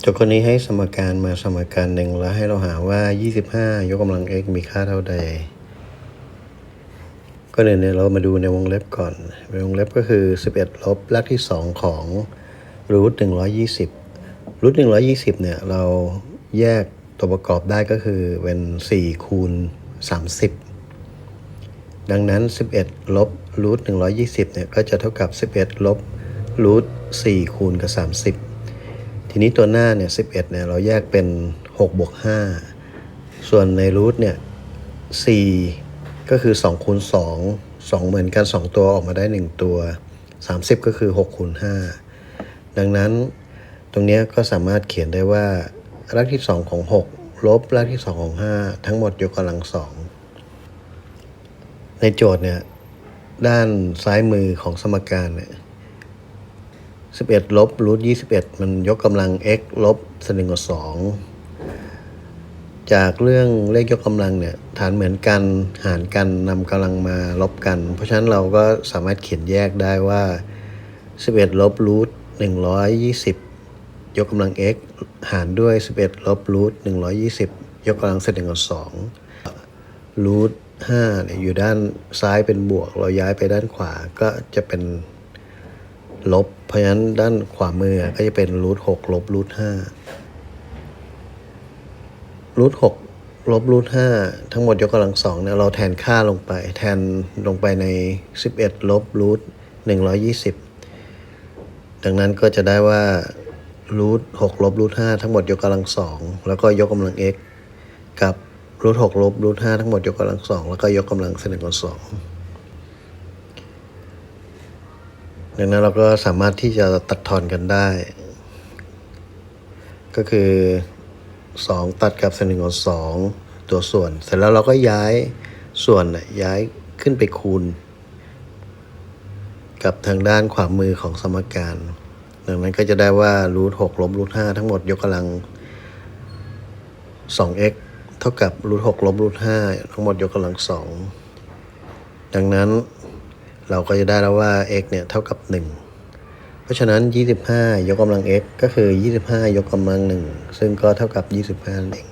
โจทย์คนนี้ให้สมการมาสมการหนึ่งแล้วให้เราหาว่า 25 ยกกำลัง x มีค่าเท่าใด ก็เนี่ยเรามาดูในวงเล็บก่อนในวงเล็บก็คือ 11 ลบรากที่ 2 ของรูท120รูท120 เนี่ย เราแยกตัวประกอบได้ก็คือเป็น 4 คูณ 30 ดังนั้น 11 ลบรูท120 เนี่ย ก็จะเท่ากับ 11 ลบรูท4คูณกับ 30 ทีนี้ตัวหน้าเนี่ย11เนี่ยเราแยกเป็น6บวก5ส่วนในรูทเนี่ย4ก็คือ2คูณ2 2 เหมือนกัน 2 ตัวออกมาได้ 1 ตัว 30 ก็คือ6คูณ5ดังนั้นตรงนี้ก็สามารถเขียนได้ว่ารากที่ 2 ของ 6 ลบรากที่ 2 ของ 5 ทั้งหมดยกกำลัง 2 ในโจทย์เนี่ยด้านซ้ายมือของสมการเนี่ย 11 ลบรูท21 มันยกกำลัง x ลบสนึงกับ2จากเรื่องเลขยกกำลังเนี่ยฐานเหมือนกันหารกันนำกำลังมาลบกัน เพราะฉะนั้นเราก็สามารถเขียนแยกได้ว่า 11 ลบรูท120 ยกกำลัง x หารด้วย 11 ลบรูท120 ยกกำลังสนึงกับ2รูท5เนี่ยอยู่ด้านซ้ายเป็นบวก เราย้ายไปด้านขวาก็จะเป็น ลบ เพราะฉะนั้นด้านขวามือก็จะเป็นรูทหกลบรูทห้ารูทหกลบรูทห้าทั้งหมดยกกำลังสองเนี่ยเราแทนค่าลงไป แทนลงไปในสิบเอ็ดลบรูทหนึ่งร้อยี่สิบดังนั้นก็จะได้ว่ารูทหกลบรูทห้าทั้งหมดยกกำลังสองแล้วก็ยกกำลัง x กับรูทหกลบรูทห้าทั้งหมดยกกำลังสองแล้วก็ยกกำลังเสนกำลังสอง ดังนั้นเราก็สามารถที่จะตัดทอนกันได้ ก็คือ 2 ตัดกับเศษหนึ่งของสองตัวส่วน เสร็จแล้วเราก็ย้ายส่วนน่ะย้ายขึ้นไปคูณ กับทางด้านขวามือของสมการ ดังนั้นก็จะได้ว่ารูทหกลบรูทห้าทั้งหมดยกกำลัง 2x เท่ากับรูทหกลบรูทห้าทั้งหมดยกกำลังสองดังนั้น เราก็จะได้แล้วว่า x เนี่ยเท่ากับ 1 เพราะฉะนั้น 25 ยกกำลัง x ก็คือ 25 ยกกำลัง 1 ซึ่งก็เท่ากับ 25นั่นเอง